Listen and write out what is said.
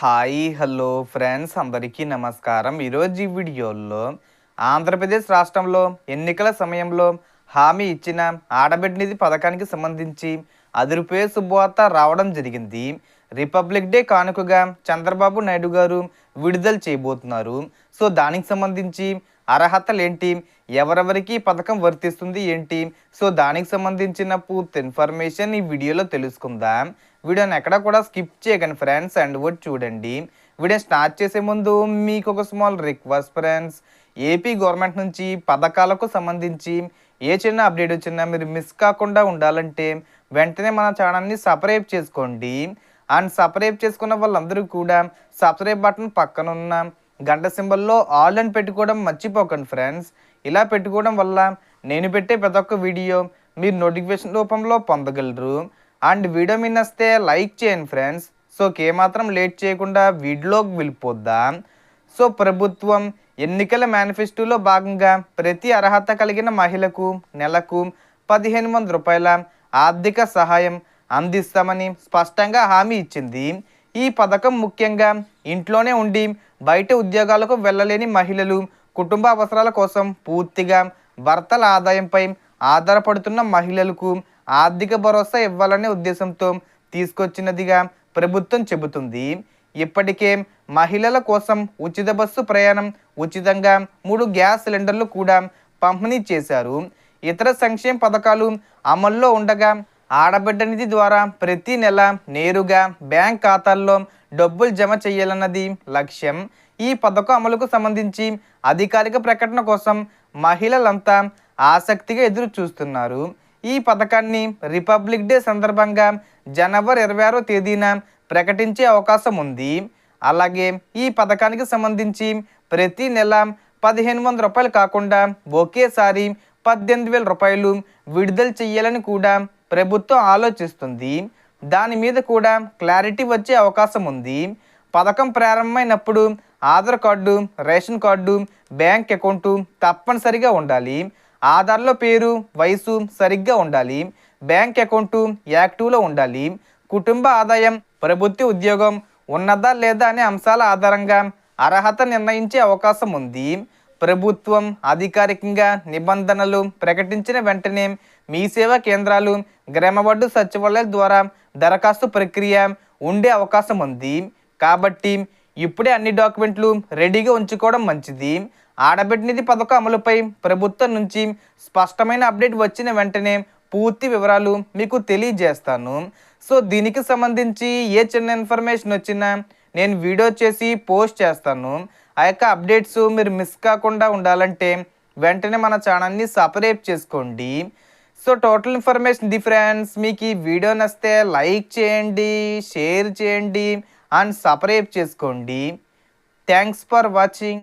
Hi hello friends అందరికీ నమస్కారం. ఈరోజు ఈ వీడియోలో ఆంధ్రప్రదేశ్ రాష్ట్రంలో ఎన్నికల సమయంలో హామీ ఇచ్చిన ఆడబిడ్డ నిధి పథకానికి సంబంధించి అదిరిపోయే శుభవార్త రావడం జరిగింది. రిపబ్లిక్ డే కానుకగా చంద్రబాబు నాయుడు గారు విడుదల చేయబోతున్నారు. సో దానికి సంబంధించి అర్హతలు ఏంటి ఎవరెవరికి పథకం వర్తిస్తుంది ఏంటి? సో దానికి సంబంధించిన పూర్తి ఇన్ఫర్మేషన్ ఈ వీడియోలో తెలుసుకుందాం. వీడియోని ఎక్కడ కూడా స్కిప్ చేయకండి ఫ్రెండ్స్ అండ్ కూడా చూడండి. వీడియో స్టార్ట్ చేసే ముందు మీకు ఒక small request friends. AP government నుంచి పథకాలకు సంబంధించి ఏ చిన్న అప్డేట్ వచ్చినా మీరు మిస్ కాకుండా ఉండాలంటే వెంటనే మన ఛానల్ని సబ్స్క్రైబ్ చేసుకోండి. అండ్ సబ్స్క్రైబ్ చేసుకున్న వాళ్ళందరూ కూడా సబ్స్క్రైబ్ బటన్ పక్కన ఉన్న గంట సింబల్లో ఆల్ అని పెట్టుకోవడం మర్చిపోకండి ఫ్రెండ్స్. ఇలా పెట్టుకోవడం వల్ల నేను పెట్టే ప్రతి ఒక్క వీడియో మీరు నోటిఫికేషన్ రూపంలో పొందగలరు. అండ్ వీడియో మీ నస్తే లైక్ చేయండి ఫ్రెండ్స్. సో ఏమాత్రం లేట్ చేయకుండా వీడియోకి వెళ్ళిపోద్దాం. సో ప్రభుత్వం ఎన్నికల మేనిఫెస్టోలో భాగంగా ప్రతి అర్హత కలిగిన మహిళకు నెలకు పదిహేను వందల రూపాయల ఆర్థిక సహాయం అందిస్తామని స్పష్టంగా హామీ ఇచ్చింది. ఈ పథకం ముఖ్యంగా ఇంట్లోనే ఉండి బయట ఉద్యోగాలకు వెళ్ళలేని మహిళలు కుటుంబ అవసరాల కోసం పూర్తిగా భర్తల ఆదాయంపై ఆధారపడుతున్న మహిళలకు ఆర్థిక భరోసా ఇవ్వాలనే ఉద్దేశంతో తీసుకొచ్చినదిగా ప్రభుత్వం చెబుతుంది. ఇప్పటికే మహిళల కోసం ఉచిత బస్సు ప్రయాణం ఉచితంగా మూడు గ్యాస్ సిలిండర్లు కూడా పంపిణీ చేశారు. ఇతర సంక్షేమ పథకాలు అమల్లో ఉండగా ఆడబిడ్డ నిధి ద్వారా ప్రతి నెల నేరుగా బ్యాంక్ ఖాతాల్లో డబ్బులు జమ చేయాలన్నది లక్ష్యం. ఈ పథకం అమలుకు సంబంధించి అధికారిక ప్రకటన కోసం మహిళలంతా ఆసక్తిగా ఎదురు చూస్తున్నారు ఈ పథకాన్ని రిపబ్లిక్ డే సందర్భంగా జనవరి ఇరవై ఆరో తేదీన ప్రకటించే అవకాశం ఉంది. అలాగే ఈ పథకానికి సంబంధించి ప్రతి నెల పదిహేను వందల రూపాయలు కాకుండా ఒకేసారి పద్దెనిమిది వేల రూపాయలు విడుదల చేయాలని కూడా ప్రభుత్వం ఆలోచిస్తుంది. దాని మీద కూడా క్లారిటీ వచ్చే అవకాశం ఉంది. పథకం ప్రారంభమైనప్పుడు Aadhaar card ration card bank account తప్పనిసరిగా ఉండాలి. ఆధార్లో పేరు వయసు సరిగ్గా ఉండాలి. బ్యాంక్ అకౌంటు యాక్టివ్లో ఉండాలి. కుటుంబ ఆదాయం ప్రభుత్వ ఉద్యోగం ఉన్నదా లేదా అనే అంశాల ఆధారంగా అర్హత నిర్ణయించే అవకాశం ఉంది. ప్రభుత్వం అధికారికంగా నిబంధనలు ప్రకటించిన వెంటనే మీ సేవా కేంద్రాలు గ్రామబడ్డు సచివాలయాల ద్వారా దరఖాస్తు ప్రక్రియ ఉండే అవకాశం ఉంది. కాబట్టి ఇప్పుడే అన్ని డాక్యుమెంట్లు రెడీగా ఉంచుకోవడం మంచిది. ఆడబిడ్డ నిధి పథకం అమలుపై ప్రభుత్వం నుంచి స్పష్టమైన అప్డేట్ వచ్చిన వెంటనే పూర్తి వివరాలు మీకు తెలియజేస్తాను. సో దీనికి సంబంధించి ఏ చిన్న ఇన్ఫర్మేషన్ వచ్చినా నేను వీడియో చేసి పోస్ట్ చేస్తాను. ఆ యొక్క అప్డేట్స్ మీరు మిస్ కాకుండా ఉండాలంటే వెంటనే మన ఛానల్ని సపరేట్ చేసుకోండి. So total information difference friends మీకు ఈ వీడియో నచ్చితే లైక్ చేయండి షేర్ చేయండి అండ్ సపరేట్ చేసుకోండి. Thanks for watching